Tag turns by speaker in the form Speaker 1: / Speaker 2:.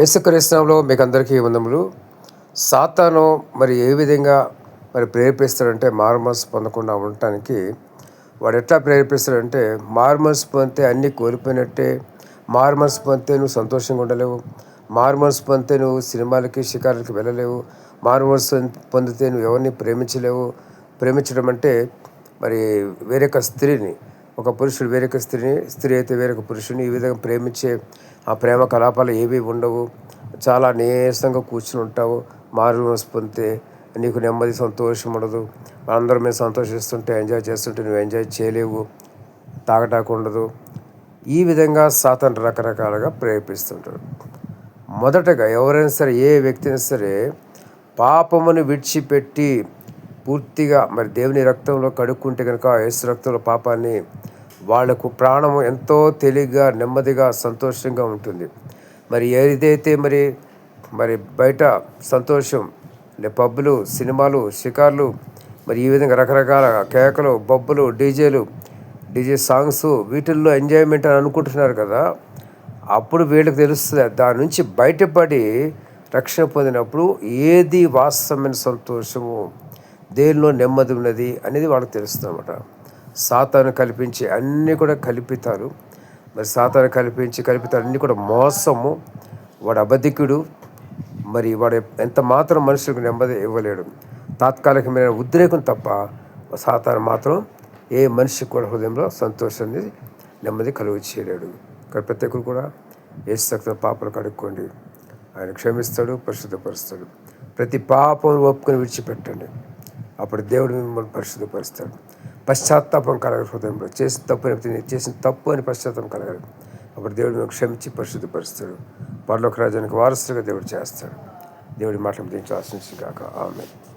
Speaker 1: యేసుక్రీస్తులో మీకు అందరికీ వందములు. సాతాను మరి ఏ విధంగా మరి ప్రేరేపిస్తాడంటే మార్మల్స్ పొందకుండా ఉండటానికి వాడు ఎట్లా ప్రేరేపిస్తాడంటే మార్మల్స్ పొందితే అన్నీ కోల్పోయినట్టే మార్మల్స్ పొందితే నువ్వు సంతోషంగా ఉండలేవు మార్మల్స్ పొందితే నువ్వు సినిమాలకి షికారులకి వెళ్ళలేవు మార్మల్స్ పొందితే నువ్వు ఎవరిని ప్రేమించలేవు. ప్రేమించడం అంటే మరి వేరొక స్త్రీని ఒక పురుషుడు వేరొక స్త్రీని స్త్రీ అయితే వేరొక పురుషుని ఈ విధంగా ప్రేమించే ఆ ప్రేమ కలాపాలు ఏవి ఉండవు. చాలా నీరసంగా కూర్చుని ఉంటావు. మారు మనసు పొందితే నీకు నెమ్మది సంతోషం ఉండదు. అందరూ మేము సంతోషిస్తుంటే ఎంజాయ్ చేస్తుంటే నువ్వు ఎంజాయ్ చేయలేవు. తాగటాకు ఉండదు. ఈ విధంగా సాతన్ రకరకాలుగా ప్రేరేపిస్తుంటాడు. మొదటగా ఎవరైనా సరే ఏ వ్యక్తిని సరే పాపమును విడిచిపెట్టి పూర్తిగా మరి దేవుని రక్తంలో కడుక్కుంటే కనుక యేసు రక్తంలో పాపాన్ని వాళ్ళకు ప్రాణము ఎంతో తేలిగ్గా నెమ్మదిగా సంతోషంగా ఉంటుంది. మరి ఏదైతే మరి మరి బయట సంతోషం లే పబ్బులు సినిమాలు షికార్లు మరి ఈ విధంగా రకరకాల కేకలు బొబ్బులు డీజేలు డీజే సాంగ్స్ వీటిల్లో ఎంజాయ్మెంట్ అని అనుకుంటున్నారు కదా అప్పుడు వీళ్ళకి తెలుస్తుంది దాని నుంచి బయటపడి రక్షణ పొందినప్పుడు ఏది వాస్తవమైన సంతోషము దేనిలో నెమ్మది ఉన్నది అనేది వాళ్ళకి తెలుస్తుంది అనమాట సాతాను కల్పించి అన్నీ కూడా కల్పితారు. మరి సాతాను కల్పించి కల్పితారు అన్నీ కూడా మోసము. వాడు అబద్ధికుడు. మరి వాడు ఎంత మాత్రం మనుషులకు నెమ్మది ఇవ్వలేడు. తాత్కాలికమైన ఉద్రేకం తప్ప సాతాను మాత్రం ఏ మనిషికి కూడా హృదయంలో సంతోషాన్ని నెమ్మది కలుగు చేయలేడు ఇక్కడ ప్రతి ఒక్కరు కూడా ఏ శక్తి పాపలు కడుక్కోండి. ఆయన క్షమిస్తాడు పరిశుద్ధపరుస్తాడు. ప్రతి పాపం ఒప్పుకొని విడిచిపెట్టండి. అప్పుడు దేవుడు మిమ్మల్ని పరిశుద్ధపరుస్తాడు. పశ్చాత్తాపం కలగదు హృదయంలో చేసిన తప్పు అని చేసిన తప్పు అని పశ్చాత్తాపం కలగదు అప్పుడు దేవుడు మేము క్షమించి పరిశుద్ధపరుస్తాడు. పర్లోకరాజానికి వారసుగా దేవుడు చేస్తాడు. దేవుడి మాటలు దీనికి ఆశించి కాక ఆమె